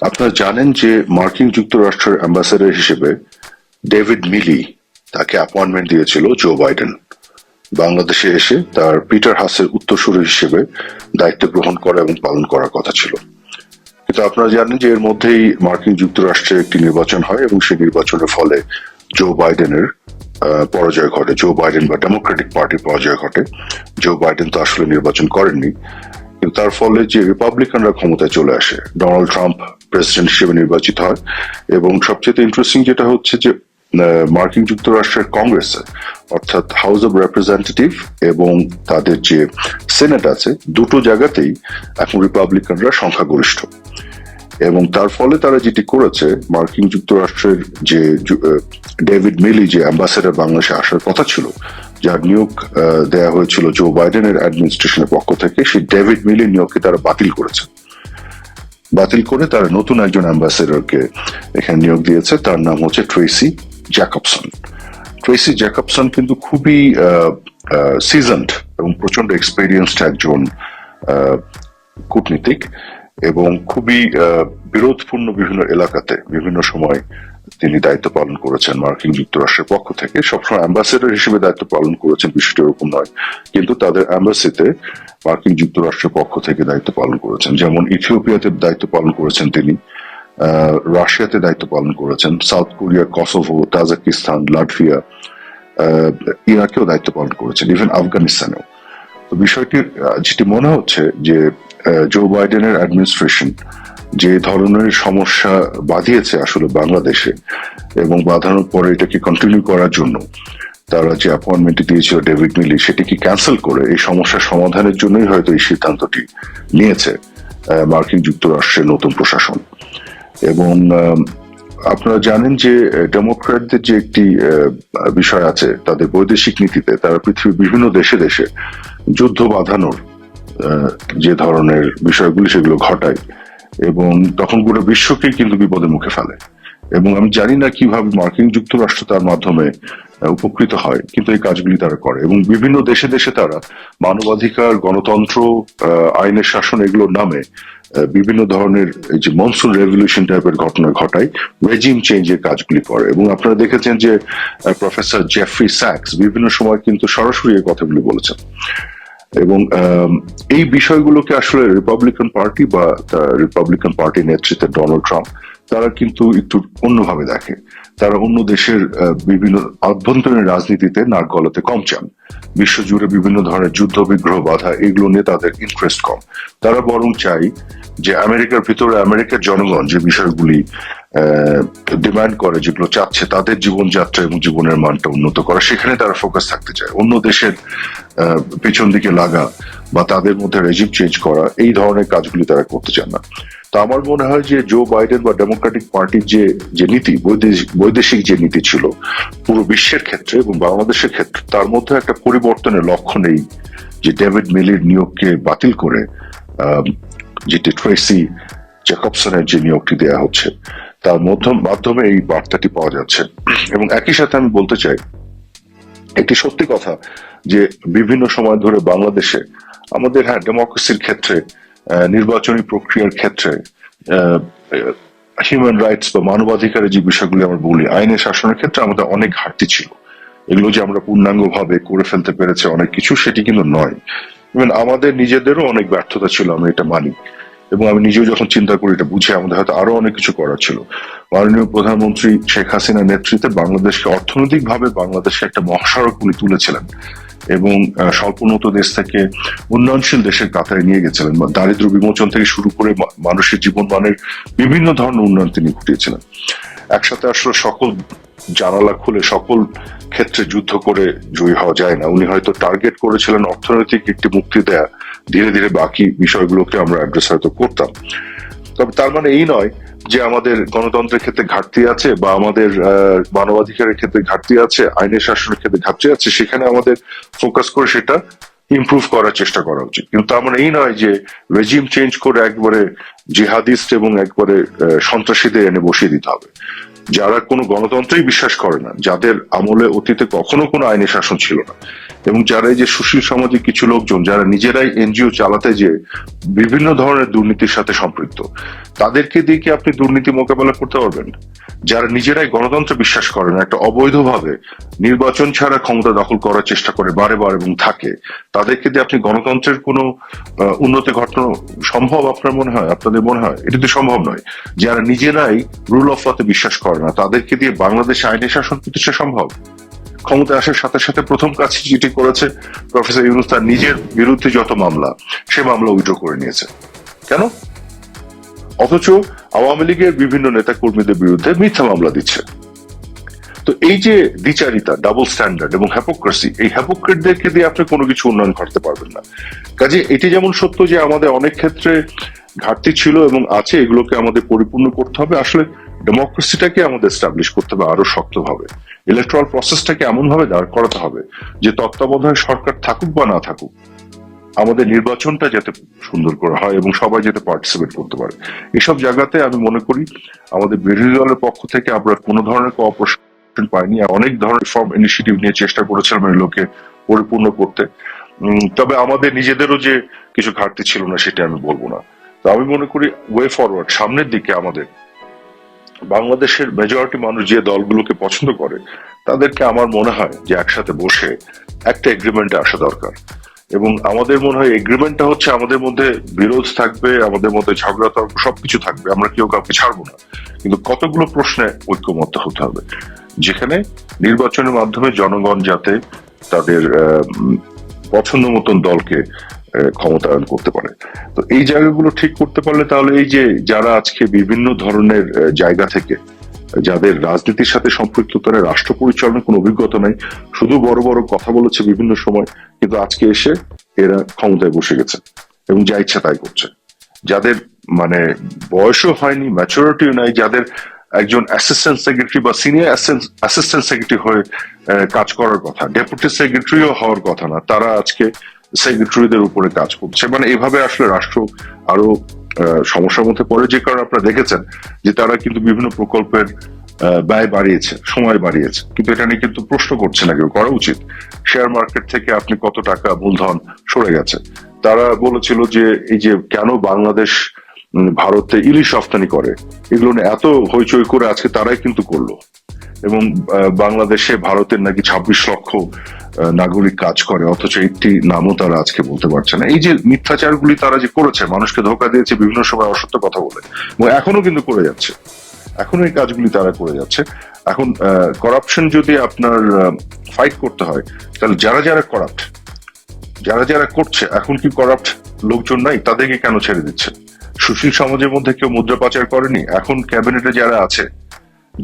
আপনারা জানেন যে মার্কিন যুক্তরাষ্ট্রের অ্যাম্বাসেডর হিসেবে ডেভিড মিলি তাকে অ্যাপয়েন্টমেন্ট দিয়েছিল জো বাইডেন বাংলাদেশে এসে তার পিটার হাসের উত্তরসূরি হিসেবে দায়িত্ব গ্রহণ করা এবং পালন করার কথা ছিল। কিন্তু আপনারা জানেন যে এর মধ্যেই মার্কিন যুক্তরাষ্ট্রে একটি নির্বাচন হয় এবং সেই নির্বাচনের ফলে জো বাইডেনের পরাজয় ঘটে। জো বাইডেন বা ডেমোক্রেটিক পার্টির পরাজয় ঘটে। জো বাইডেন তো আসলে নির্বাচন করেননি। কিন্তু তার ফলে যে রিপাবলিকানরা ক্ষমতায় চলে আসে ডোনাল্ড ট্রাম্প প্রেসিডেন্ট হিসেবে নির্বাচিত হয়। এবং সবচেয়ে ইন্টারেস্টিং যেটা হচ্ছে যে মার্কিন যুক্তরাষ্ট্রের কংগ্রেসে অর্থাৎ হাউস অব রিপ্রেজেন্টেটিভ এবং তাদের যে সেনেট আছে, দুটো জায়গাতেই এখন রিপাবলিকানরা সংখ্যাগরিষ্ঠ। এবং তার ফলে তারা যেটি করেছে, মার্কিন যুক্তরাষ্ট্রের যে ডেভিড মিলি যে অ্যাম্বাসেডর বাংলাদেশে আসার কথা ছিল, যার নিয়োগ দেয়া হয়েছিল জো বাইডেনের অ্যাডমিনিস্ট্রেশনের পক্ষ থেকে, সেই ডেভিড মিলি নিয়োগকে তারা বাতিল করেছে। বাতিল করে তারা নতুন একজন অ্যাম্বাসেডরকে এখানে নিয়োগ দিয়েছে। তার নাম হচ্ছে ট্রেসি জ্যাকবসন। ট্রেসি জ্যাকবসন কিন্তু খুবই সিজন্ড এবং প্রচণ্ড এক্সপেরিয়েন্সড একজন কূটনীতিক এবং খুবই বিরোধপূর্ণ বিভিন্ন এলাকাতে বিভিন্ন সময় তিনি দায়িত্ব পালন করেছেন মার্কিন যুক্তরাষ্ট্রের পক্ষ থেকে। সবসময় অ্যাম্বাসেডর হিসেবে দায়িত্ব পালন করেছেন, বিষয়টি এরকম নয়। কিন্তু তাদের অ্যাম্বাসিতে মার্কিন যুক্তরাষ্ট্রের পক্ষ থেকে দায়িত্ব পালন করেছেন। যেমন ইথিওপিয়াতে দায়িত্ব পালন করেছেন তিনি রাশিয়াতে দায়িত্ব পালন করেছেন, South Korea, Kosovo, Tajikistan, Latvia ইরাকেও দায়িত্ব পালন করেছেন, ইভেন আফগানিস্তানেও। তো বিষয়টি যেটি মনে হচ্ছে যে জো বাইডেনের অ্যাডমিনিস্ট্রেশন যে ধরনের সমস্যা বাঁধিয়েছে আসলে বাংলাদেশে এবং বাঁধানোর পরে এটাকে কন্টিনিউ করার জন্য, তারা যে অ্যাপয়েন্টমেন্টটি দিয়েছিল ডেভিড মিলি সেটিকে ক্যান্সেল করে? এই সমস্যার সমাধানের জন্যই হয়তো এই সিদ্ধান্তটি নিয়েছে মার্কিন যুক্তরাষ্ট্রের নতুন প্রশাসন। এবং আপনারা জানেন যে ডেমোক্র্যাটদের যে একটি বিষয় আছে, তাদের বৈদেশিক নীতিতে তারা পৃথিবীর বিভিন্ন দেশে দেশে যুদ্ধ বাঁধানোর যে ধরনের বিষয়গুলি সেগুলো ঘটায় এবং তখন গোটা বিশ্বকেই কিন্তু বিপদের মুখে ফেলে। এবং আমি জানি না কীভাবে মার্কিন যুক্তরাষ্ট্র তার মাধ্যমে উপকৃত হয়, কিন্তু এই কাজগুলি তারা করে। এবং বিভিন্ন দেশে দেশে তারা মানবাধিকার, গণতন্ত্র আইনের শাসন এগুলোর নামে বিভিন্ন ধরনের এই যে মনসুন রেভলিউশন টাইপের ঘটনা ঘটায় রেজিম চেঞ্জের কাজগুলি করে। এবং আপনারা দেখেছেন যে প্রফেসর জেফ্রি স্যাক্স বিভিন্ন সময় কিন্তু সরাসরি এই কথাগুলি বলেছেন। এবং এই বিষয়গুলোকে আসলে রিপাবলিকান পার্টি বা রিপাবলিকান পার্টি নেতৃত্বে ডোনাল্ড ট্রাম্প তারা কিন্তু একটু অন্যভাবে দেখে। তারা অন্য দেশের বিভিন্ন আভ্যন্তরীণ রাজনীতিতে নাক গলাতে কম চান। বিশ্বজুড়ে বিভিন্ন ধরনের যুদ্ধ বিগ্রহ বাধা, এগুলো নিয়ে তাদের ইন্টারেস্ট কম। তারা বরং চাই যে আমেরিকার ভিতরে আমেরিকার জনগণ যে বিষয়গুলি ডিমান্ড করে, যেগুলো চাচ্ছে, তাদের জীবনযাত্রা এবং জীবনের মানটা উন্নত করা, সেখানে তারা ফোকাস থাকতে চায়। অন্য দেশের পেছন দিকে লাগা বা তাদের মধ্যে রেজিম চেঞ্জ করা, এই ধরনের কাজগুলি তারা করতে চান না। তো আমার মনে হয় যে জো বাইডেন বা ডেমোক্রেটিক পার্টির যে যে নীতি, বৈদেশিক যে নীতি ছিল, পুরো বিশ্বের ক্ষেত্রে এবং বাংলাদেশের ক্ষেত্রে, তার মধ্যে একটা পরিবর্তনের লক্ষ্য নেই যে ডেভিড মিলির নিয়োগকে বাতিল করে যেটি ট্রেসি জ্যাকবসনের যে নিয়োগটি দেওয়া হচ্ছে, তার মধ্যম, মাধ্যমে এই বার্তাটি পাওয়া যাচ্ছে। এবং একই সাথে আমি বলতে চাই, একটি সত্যি কথা যে বিভিন্ন সময় ধরে বাংলাদেশে আমাদের হ্যাঁ ডেমোক্রেসির ক্ষেত্রে নির্বাচনী প্রক্রিয়ার ক্ষেত্রে হিউম্যান রাইটস বা মানবাধিকারের যে বিষয়গুলি আমরা বলি, আইনের শাসনের ক্ষেত্রে আমাদের অনেক ঘাটতি ছিল। এগুলো যে আমরা পূর্ণাঙ্গ ভাবে করে ফেলতে পেরেছে অনেক কিছু, সেটি কিন্তু নয়। ইভেন আমাদের নিজেদেরও অনেক ব্যর্থতা ছিল আমি এটা মানি। এবং আমি নিজেও যখন চিন্তা করি, এটা বুঝে আমাদের হয়তো আরও অনেক কিছু করার ছিল। মাননীয় প্রধানমন্ত্রী শেখ হাসিনার নেতৃত্বে বাংলাদেশকে অর্থনৈতিকভাবে বাংলাদেশকে একটা মহাসড়ক উনি তুলেছিলেন এবং স্বল্পোন্নত দেশ থেকে উন্নয়নশীল দেশের কাতারে নিয়ে গেছিলেন। দারিদ্র বিমোচন থেকে শুরু করে মানুষের জীবন মানের বিভিন্ন ধরনের উন্নয়ন তিনি ঘটিয়েছিলেন। একসাথে আসলে সকল জানালা খুলে সকল ক্ষেত্রে যুদ্ধ করে জয়ী হওয়া যায় না। উনি হয়তো টার্গেট করেছিলেন অর্থনৈতিক একটি মুক্তি দেয়া। ধীরে ধীরে বাকি বিষয়গুলোকে আমরা অ্যাড্রেস হয়তো করতাম। তবে তার মানে এই নয় যে আমাদের গণতন্ত্রের ক্ষেত্রে ঘাটতি আছে বা আমাদের মানবাধিকারের ক্ষেত্রে ঘাটতি আছে, আইনের শাসনের ক্ষেত্রে ঘাটতি আছে, সেখানে আমাদের ফোকাস করে সেটা ইমপ্রুভ করার চেষ্টা করা উচিত। কিন্তু তার মানে এই নয় যে রেজিম চেঞ্জ করে একবারে জিহাদিস্ট এবং একবারে সন্ত্রাসীদের এনে বসিয়ে দিতে হবে। যারা কোনো গণতন্ত্রেই বিশ্বাস করে না, যাদের আমলে অতীতে কখনো কোনো আইনি শাসন ছিল না। এবং যারা এই যে সুশীল সমাজে কিছু লোকজন, যারা নিজেরাই এনজিও চালাতে যে বিভিন্ন ধরনের দুর্নীতির সাথে সম্পৃক্ত, তাদেরকে দিয়ে কি আপনি দুর্নীতি মোকাবেলা করতে পারবেন? যারা নিজেরাই গণতন্ত্রে বিশ্বাস করেন একটা অবৈধভাবে নির্বাচন ছাড়া ক্ষমতা দখল করার চেষ্টা করে বারে বার এবং থাকে, তাদেরকে দিয়ে আপনি গণতন্ত্রের কোনো উন্নতি ঘটনা সম্ভব আপনার মনে হয়? আপনাদের মনে হয়? এটা তো সম্ভব নয়। যারা নিজেরাই রুল অফ লতে বিশ্বাস করে না, তাদেরকে দিয়ে বাংলাদেশ আইনি শাসন প্রতিষ্ঠা সম্ভব? ক্ষমতা আসার সাথে সাথে প্রথম কাজ যেটি করেছে প্রফেসর ইউনুস তার নিজের বিরুদ্ধে যত মামলা, সে মামলা উইড্র করে নিয়েছে। কেন? অথচ আওয়ামী লীগের বিভিন্ন নেতা কর্মীদের বিরুদ্ধে মিথ্যা মামলা দিচ্ছে। তো এই যে দ্বিচারিতা ডাবল স্ট্যান্ডার্ড এবং হ্যাপোক্রেসি এই হ্যাপোক্রেটদেরকে দিয়ে আপনি কোনো কিছু উন্নয়ন করতে পারবেন না। কাজে এটি যেমন সত্য যে আমাদের অনেক ক্ষেত্রে ঘাটতি ছিল এবং আছে, এগুলোকে আমাদের পরিপূর্ণ করতে হবে। আসলে ডেমোক্রেসিটাকে আমাদের এস্টাবলিশ করতে হবে আরও শক্তভাবে। ইলেকট্রাল প্রসেসটাকে এমন ভাবে দাঁড় করাতে হবে যে তত্ত্বাবধায়ক সরকার থাকুক বা না থাকুক, আমাদের নির্বাচনটা যাতে সুন্দর করে হয় এবং সবাই যাতে পার্টিসিপেট করতে পারে। এসব জায়গাতে আমি মনে করি আমাদের বিরোধী দলের পক্ষ থেকে আমরা কোনো ধরনের কোঅপারেশন পাইনি। অনেক ধরনের ফর্ম ইনিশিয়েটিভ নিয়ে চেষ্টা করেছিলাম এগুলোকে পরিপূর্ণ করতে। তবে আমাদের নিজেদেরও যে কিছু ঘাটতি ছিল না, সেটা আমি বলব না। তো আমি মনে করি ওয়ে ফরওয়ার্ড সামনের দিকে আমাদের বাংলাদেশের মেজরিটি মানুষ যে দলগুলোকে পছন্দ করে, তাদেরকে আমার মনে হয় যে একসাথে বসে একটা এগ্রিমেন্টে আসা দরকার। এবং আমাদের মনে হয় এগ্রিমেন্টটা হচ্ছে আমাদের মধ্যে বিরোধ থাকবে, আমাদের মধ্যে ঝগড়া তর্ক সবকিছু থাকবে, আমরা কেউ কাউকে ছাড়বো না। কিন্তু কতগুলো প্রশ্নে ঐক্যমত্য হতে হবে। যেখানে নির্বাচনের মাধ্যমে জনগণ যাতে তাদের পছন্দ মতন দলকে ক্ষমতায়ন করতে পারে। তো এই জায়গাগুলো ঠিক করতে পারলে তাহলে এই যে যারা আজকে বিভিন্ন ধরনের জায়গা থেকে, যাদের রাজনীতির সাথে সম্পৃক্ত, তারা রাষ্ট্র পরিচালনার কোনো অভিজ্ঞতা নাই। শুধু বড় বড় কথা বলেছে বিভিন্ন সময়, কিন্তু আজকে এসে এরা ক্ষমতায় বসে গেছে এবং যা ইচ্ছা তাই করছে। যাদের মানে বয়সও হয়নি ম্যাচুরিটিও নাই, যাদের একজন অ্যাসিস্ট্যান্ট সেক্রেটারি বা সিনিয়র অ্যাসিস্ট্যান্ট সেক্রেটারি হয়ে কাজ করার কথা ডেপুটি সেক্রেটারিও হওয়ার কথা না, তারা আজকে সেক্রেটারিদের উপরে কাজ করছে। মানে এভাবে আসলে রাষ্ট্র আরও সমস্যার মধ্যে পড়ে, যে কারণে আপনারা দেখেছেন যে তারা কিন্তু বিভিন্ন প্রকল্পের ব্যয় বাড়িয়েছে, সময় বাড়িয়েছে। কিন্তু এটা নিয়ে কিন্তু প্রশ্ন করছে না কেউ, করা উচিত। শেয়ার মার্কেট থেকে আপনি কত টাকা মূলধন সরে গেছে। তারা বলেছিল যে এই যে কেন বাংলাদেশ ভারতে ইলিশ রফতানি করে, এগুলো এত হইচই করে আজকে তারাই কিন্তু করল। এবং বাংলাদেশে ভারতের নাকি ছাব্বিশ লক্ষ নাগরিক কাজ করে, অথচ একটি নামও তারা আজকে বলতে পারছে না। এই যে মিথ্যাচারগুলি তারা যে করেছে, মানুষকে ধোকা দিয়েছে, বিভিন্ন সময় অসত্য কথা বলে, এবং এখনও কিন্তু করে যাচ্ছে। এখনও এই কাজগুলি তারা করে যাচ্ছে। এখন করাপশন যদি আপনার ফাইট করতে হয়, তাহলে যারা যারা করাপ্ট যারা যারা করছে, এখন কি করাপ্ট লোকজন নাই? তাদেরকে কেন ছেড়ে দিচ্ছে? সুশীল সমাজের মধ্যে কেউ মুদ্রা পাচার করেনি? এখন ক্যাবিনেটে যারা আছে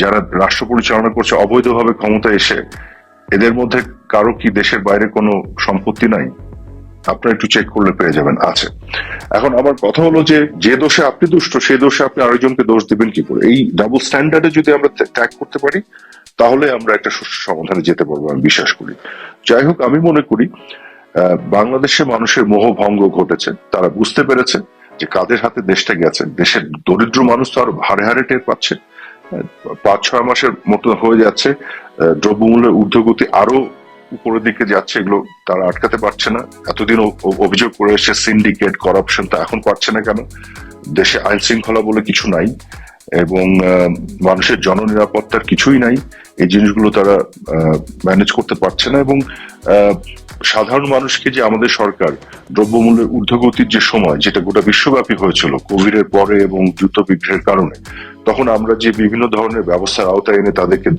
যারা রাষ্ট্র পরিচালনা করছে, অবৈধভাবে ক্ষমতা এসে, এদের মধ্যে কারও কি দেশের বাইরে কোনো সম্পত্তি নাই? আপনারা একটু চেক করলে পেয়ে যাবেন, আছে। এখন আমার কথা হলো যে যে দোষে আপনি দুষ্ট, সেই দোষে আপনি আরেকজনকে দোষ দিবেন কি করে? এই ডাবল স্ট্যান্ডার্ডে যদি আমরা ট্যাগ করতে পারি, তাহলে আমরা একটা সুষ্ঠু সমাধানে যেতে পারব, আমি বিশ্বাস করি। যাই হোক, আমি মনে করি বাংলাদেশে মানুষের মোহভঙ্গ ঘটেছে। তারা বুঝতে পেরেছে যে কাদের হাতে দেশটা গেছে। দেশের দরিদ্র মানুষ তো আরও হারে হারে টের পাচ্ছে। পাঁচ ছয় মাসের মতো হয়ে যাচ্ছে দ্রব্যমূল্যের ঊর্ধ্বগতি আরও উপরের দিকে যাচ্ছে, এগুলো তারা আটকাতে পারছে না। এতদিন অভিযোগ করে এসেছে সিন্ডিকেট করাপশন তা এখন পারছে না কেন? দেশে আইন শৃঙ্খলা বলে কিছু নাই, এবং মানুষের জননিরাপত্তার কিছুই নাই। এই জিনিসগুলো তারা ম্যানেজ করতে পারছে না, এবং সাধারণ মানুষকে যে আমাদের সরকার দ্রব্যমূল্যের ঊর্ধ্বগতির যে সময়, যেটা গোটা বিশ্বব্যাপী হয়েছিল কোভিড এর পরে এবং যুদ্ধ বিগ্রহের কারণে, তখন আমরা যে বিভিন্ন ধরনের ব্যবস্থার আওতায় এনে তাদেরকে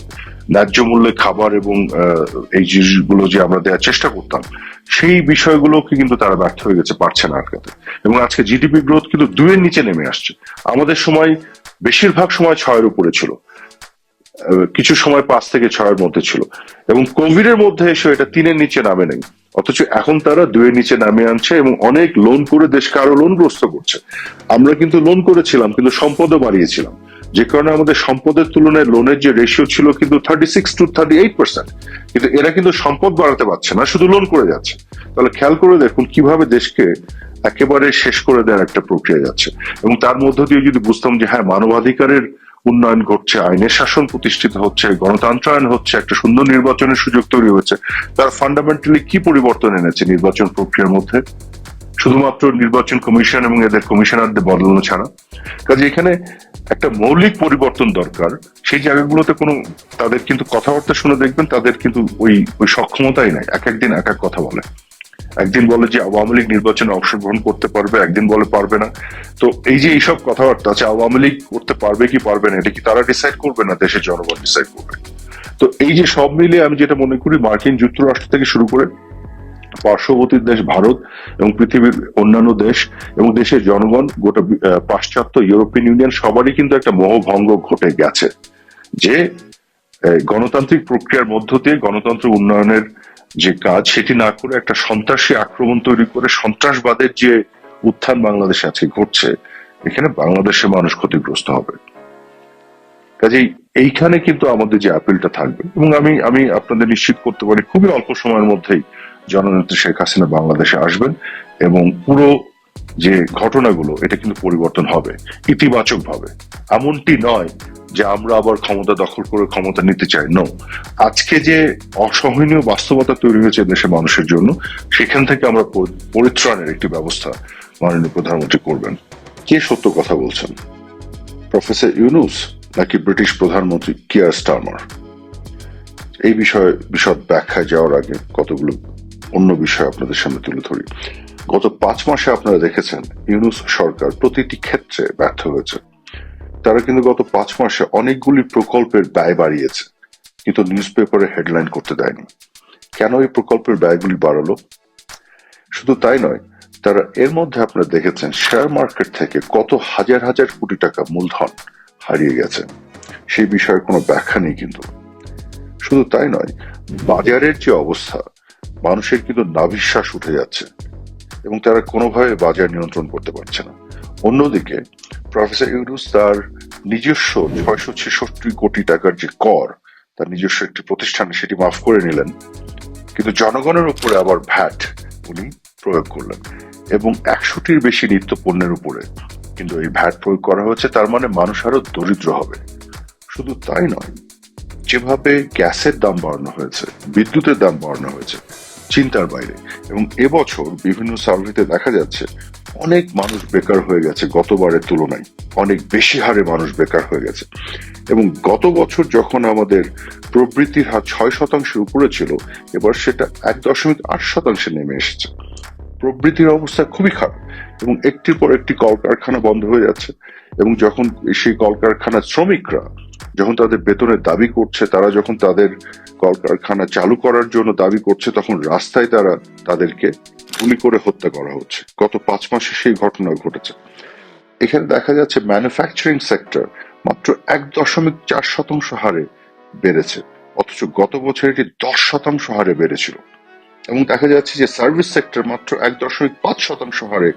ন্যায্য মূল্যে খাবার এবং এই জিনিসগুলো যে আমরা দেওয়ার চেষ্টা করতাম, সেই বিষয়গুলোকে কিন্তু তারা ব্যর্থ হয়ে গেছে, পারছে না আটকাতে। এবং আজকে জিডিপি গ্রোথ কিন্তু দুয়ের নিচে নেমে আসছে। আমাদের সময়, বেশিরভাগ সময় ছয়ের উপরে ছিল। কিছু সময় পাঁচ থেকে ছয়ের মধ্যে ছিল। এবং কোভিড এর মধ্যে এসে এটা তিনের নিচে নামে নেই। অথচ এখন তারা দুয়ের নিচে নামিয়ে আনছে এবং অনেক লোন করে দেশকে আরও লোনগ্রস্ত করছে। আমরা কিন্তু লোন করেছিলাম, কিন্তু সম্পদও বাড়িয়েছিলাম। যে কারণে আমাদের সম্পদের তুলনায় লোনের যে রেশিও ছিল কিন্তু thirty six to thirty eight percent কিন্তু এরা কিন্তু সম্পদ বাড়াতে পারছে না, শুধু লোন করে যাচ্ছে। তাহলে খেয়াল করে দেখুন কীভাবে দেশকে একেবারে শেষ করে দেওয়ার একটা প্রক্রিয়া যাচ্ছে। এবং তার মধ্য দিয়ে যদি বুঝতাম যে হ্যাঁ মানবাধিকারের উন্নয়ন ঘটছে, আইনের শাসন প্রতিষ্ঠিত হচ্ছে, গণতন্ত্রায়ন হচ্ছে, একটা সুন্দর নির্বাচনের সুযোগ তৈরি হচ্ছে তারা ফান্ডামেন্টালি কি পরিবর্তন এনেছে নির্বাচন প্রক্রিয়ার মধ্যে? শুধুমাত্র নির্বাচন কমিশন এবং এদের কমিশনারদের বদলানো ছাড়া। কাজে এখানে একটা মৌলিক পরিবর্তন দরকার। সেই জায়গাগুলোতে কোনো, তাদের কিন্তু কথাবার্তা শুনে দেখবেন তাদের কিন্তু ওই ওই সক্ষমতাই নাই। এক একদিন এক এক কথা বলে। একদিন বলে যে আওয়ামী লীগ নির্বাচনে অংশগ্রহণ করতে পারবে, একদিন বলে পারবে না। তো এই যে এইসব কথাবার্তা আছে, আওয়ামী লীগ করতে পারবে কি পারবে না, এটা কি তারা ডিসাইড করবে না দেশের জনগণ ডিসাইড করবে? তো এই যে সব মিলিয়ে আমি যেটা মনে করি, মার্কিন যুক্তরাষ্ট্র থেকে শুরু করে পার্শ্ববর্তী দেশ ভারত এবং পৃথিবীর অন্যান্য দেশ এবং দেশের জনগণ, গোটা পাশ্চাত্য ইউরোপিয়ান ইউনিয়ন সবারই কিন্তু একটা মোহভঙ্গ ঘটে গেছে। যে গণতান্ত্রিক প্রক্রিয়ার মধ্য দিয়ে গণতন্ত্র উন্নয়নের যে কাজ, সেটি না করে একটা সন্ত্রাসী আক্রমণ তৈরি করে সন্ত্রাসবাদের যে উত্থান বাংলাদেশে আজকে ঘটছে, এখানে বাংলাদেশের মানুষ ক্ষতিগ্রস্ত হবে। কাজেই এইখানে কিন্তু আমাদের যে অ্যাপিলটা থাকবে, এবং আমি আমি আপনাদের নিশ্চিত করতে পারি, খুবই অল্প সময়ের মধ্যেই জননেত্রী শেখ হাসিনা বাংলাদেশে আসবেন, এবং পুরো যে ঘটনাগুলো, এটা কিন্তু পরিবর্তন হবে ইতিবাচক ভাবে এমনটি নয় যে আমরা আবার ক্ষমতা দখল করে ক্ষমতা নিতে চাই নো আজকে যে অসহনীয় বাস্তবতা তৈরি হয়েছে দেশের মানুষের জন্য, সেখান থেকে আমরা পরিত্রাণের একটি ব্যবস্থা মাননীয় প্রধানমন্ত্রী করবেন। কে সত্য কথা বলছেন? প্রফেসর ইউনুস নাকি ব্রিটিশ প্রধানমন্ত্রী কিয়ার স্টার্মার? এই বিষয়ে বিশদ ব্যাখ্যায় যাওয়ার আগে কতগুলো অন্য বিষয় আপনাদের সামনে তুলে ধরি। গত পাঁচ মাসে আপনারা দেখেছেন ইউনুস সরকার প্রতিটি ক্ষেত্রে ব্যর্থ হয়েছে। তারা কিন্তু গত পাঁচ মাসে অনেকগুলি প্রকল্পের ব্যয় বাড়িয়েছে, কিন্তু নিউজ পেপারে হেডলাইন করতে দেয়নি। কেন এই প্রকল্পের ব্যয়গুলি বাড়ালো? শুধু তাই নয়, তারা এর মধ্যে আপনারা দেখেছেন শেয়ার মার্কেট থেকে কত হাজার হাজার কোটি টাকা মূলধন হারিয়ে গেছে। সেই বিষয়ে কোনো ব্যাখ্যা নেই কিন্তু। শুধু তাই নয়, বাজারের যে অবস্থা, মানুষের কিন্তু নাভিশ্বাস উঠে যাচ্ছে। এবং তারা কোনোভাবে বাজার নিয়ন্ত্রণ করতে পারছে না। অন্যদিকে, প্রফেসর ইউনুস তার নিজস্ব ছয়শো ছেষট্টি কোটি টাকার যে কর, তার নিজস্ব একটি প্রতিষ্ঠানে, সেটি মাফ করে নিলেন। কিন্তু জনগণের উপরে আবার ভ্যাট উনি প্রয়োগ করলেন। এবং একশোটির বেশি নিত্য পণ্যের উপরে কিন্তু এই ভ্যাট প্রয়োগ করা হয়েছে, তার মানে মানুষ আরও দরিদ্র হবে। শুধু তাই নয়, যেভাবে গ্যাসের দাম বাড়ানো হয়েছে, বিদ্যুতের দাম বাড়ানো হয়েছে চিন্তার বাইরে। এবং এবছর বিভিন্ন সার্ভেতে দেখা যাচ্ছে, অনেক মানুষ বেকার হয়ে গেছে গতবারের তুলনায়। অনেক বেশি হারে মানুষ বেকার হয়ে গেছে। এবং গত বছর যখন আমাদের প্রবৃত্তির হার ছয় শতাংশের উপরে ছিল, এবার সেটা এক দশমিক আট শতাংশে নেমে এসেছে। প্রবৃত্তির অবস্থা খুবই খারাপ এবং একটির পর একটি কলকারখানা বন্ধ হয়ে যাচ্ছে। এবং যখন সেই কলকারখানার শ্রমিকরা যখন তাদের বেতনের দাবি করছে, তারা যখন তাদের কলকারখানা চালু করার জন্য দাবি করছে, তখন রাস্তায় তারা তাদেরকে গুলি করে হত্যা করা হচ্ছে। গত পাঁচ মাসে সেই ঘটনা ঘটেছে। এখানে দেখা যাচ্ছে ম্যানুফ্যাকচারিং সেক্টর মাত্র এক দশমিক চার শতাংশ হারে বেড়েছে, অথচ গত বছর এটি দশ শতাংশ হারে বেড়েছিল। এবং দেখা যাচ্ছে যে সার্ভিস সেক্টর মাত্র এক দশমিক পাঁচ শতাংশ হারে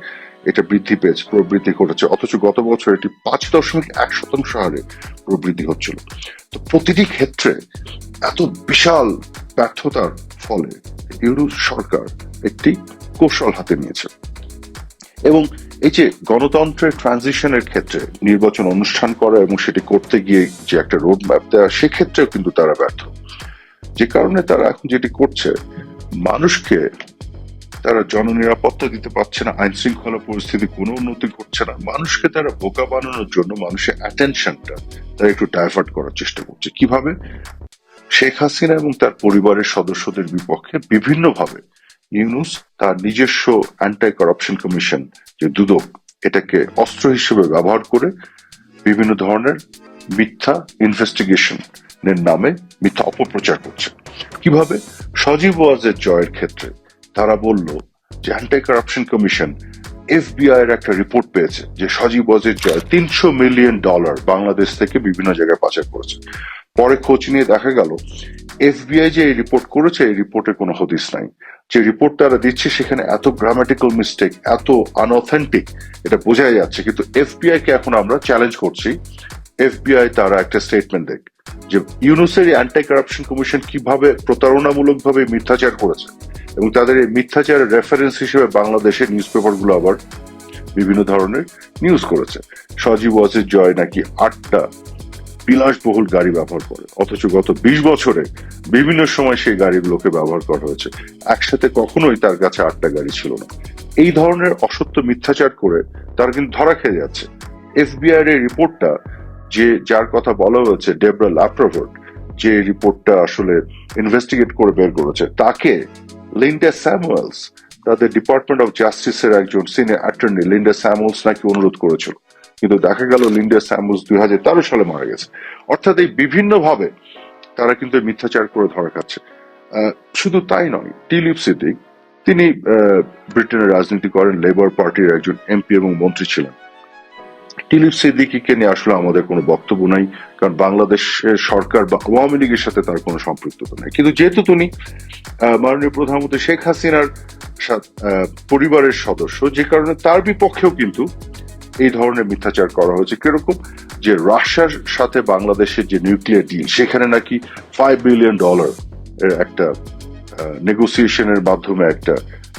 এটা বৃদ্ধি পেয়েছে, প্রবৃদ্ধি ঘটেছে। অথচ গত বছর এটি পাঁচ দশমিক এক শতাংশ হারে প্রবৃদ্ধি হচ্ছিল। তো প্রতিটি ক্ষেত্রে এত বিশাল ব্যর্থতার ফলে ইউরোপ সরকার একটি কৌশল হাতে নিয়েছে। এবং এই যে গণতন্ত্রের ট্রানজিশনের ক্ষেত্রে নির্বাচন অনুষ্ঠান করা এবং সেটি করতে গিয়ে যে একটা রোড ম্যাপ দেওয়া সেক্ষেত্রেও কিন্তু তারা ব্যর্থ। যে কারণে তারা এখন যেটি করছে, মানুষকে তারা জননিরাপত্তা দিতে পারছে না আইন শৃঙ্খলা পরিস্থিতি কোনো উন্নতি ঘটছে না। মানুষকে তারা বোকা বানানোর জন্য মানুষের অ্যাটেনশনটা তারা একটু ডাইভার্ট করার চেষ্টা করছে। কীভাবে? শেখ হাসিনা এবং তার পরিবারের সদস্যদের বিপক্ষে বিভিন্নভাবে ইউনুস তার নিজস্ব অ্যান্টি করাপশন কমিশন যে দুদক, এটাকে অস্ত্র হিসেবে ব্যবহার করে বিভিন্ন ধরনের মিথ্যা ইনভেস্টিগেশন এর নামে মিথ্যা অপপ্রচার করছে। কীভাবে? সজীব ওয়াজের জয়ের ক্ষেত্রে তারা বলল যে অ্যান্টি কারাপশন কমিশন এফবিআই এর একটা রিপোর্ট পেয়েছে যে সজীব ওয়াজের জয় তিনশো মিলিয়ন ডলার বাংলাদেশ থেকে বিভিন্ন জায়গায় পাচার করেছে। পরে খোঁজ নিয়ে দেখা গেল এফবিআই যে এই রিপোর্ট করেছে, এই রিপোর্টে কোনো হদিস নাই। যে রিপোর্ট তারা দিচ্ছে, সেখানে এত গ্রামাটিক্যাল মিস্টেক এত আনঅথেন্টিক এটা বোঝাই যাচ্ছে। কিন্তু এফবিআই কে এখন আমরা চ্যালেঞ্জ করছি। এফবিআই তারা একটা স্টেটমেন্ট দেখ, যে ইউনুসের অ্যান্টি কারাপশন কমিশন কীভাবে প্রতারণামূলক ভাবে মিথ্যাচার করেছে। এবং তাদের এই মিথ্যাচারের রেফারেন্স হিসেবে বাংলাদেশের নিউজ পেপারগুলো আবার বিভিন্ন ধরনের নিউজ করেছে। সজীব ওয়াজের জয় নাকি আটটা বিলাসবহুল গাড়ি ব্যবহার করে, অথচ গত বিশ বছরে বিভিন্ন সময় সেই গাড়িগুলোকে ব্যবহার করা হয়েছে। একসাথে কখনোই তার কাছে আটটা গাড়ি ছিল না। এই ধরনের অসত্য মিথ্যাচার করে তারা কিন্তু ধরা খেয়ে যাচ্ছে। এফবিআই এর রিপোর্টটা যে যার কথা বলা হয়েছে, ডেবরা ল্যাপ্রোভোর্ট যে রিপোর্টটা আসলে ইনভেস্টিগেট করে বের করেছে, তাকে লিন্ডা স্যামুয়েলস তাদের ডিপার্টমেন্ট অফ জাস্টিসের একজন সিনিয়র অ্যাটর্নি লিন্ডা স্যামুয়েলস নাকি অনুরোধ করেছিল। কিন্তু দেখা গেল লিন্ডা স্যামুয়েলস দুই হাজার তেরো সালে মারা গেছে। অর্থাৎ এই বিভিন্ন ভাবে তারা কিন্তু মিথ্যাচার করে ধরা খাচ্ছে। শুধু তাই নয়, টিলিপ সিদ্দিক, তিনি ব্রিটেনের রাজনীতি করেন লেবার পার্টির একজন এমপি এবং মন্ত্রী ছিলেন। টিলিপ সিদ্দিকিকে নিয়ে আসলে আমাদের কোনো বক্তব্য নাই, কারণ বাংলাদেশের সরকার বা আওয়ামী লীগের সাথে তার কোনো সম্পৃক্ততা নেই। কিন্তু যেহেতু তিনি মাননীয় প্রধানমন্ত্রী শেখ হাসিনার পরিবারের সদস্য, যে কারণে তার বিপক্ষেও কিন্তু এই ধরনের মিথ্যাচার করা হয়েছে। কীরকম? যে রাশিয়ার সাথে বাংলাদেশের যে নিউক্লিয়ার ডিল সেখানে নাকি ফাইভ বিলিয়ন ডলার এর একটা নেগোসিয়েশনের মাধ্যমে একটা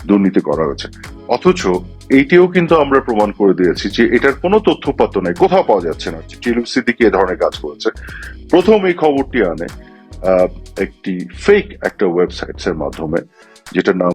দুর্নীতি করা হয়েছে। অথচ এইটিও কিন্তু আমরা প্রমাণ করে দিয়েছি যে এটার কোনো তথ্যপাত্র নাই। কোথাও পাওয়া যাচ্ছে না। টিলুপ সিদ্দিকি এ ধরনের কাজ করেছে। প্রথম এই খবরটি আনে একটি ফেক একটা ওয়েবসাইটস এর মাধ্যমে, যেটার নাম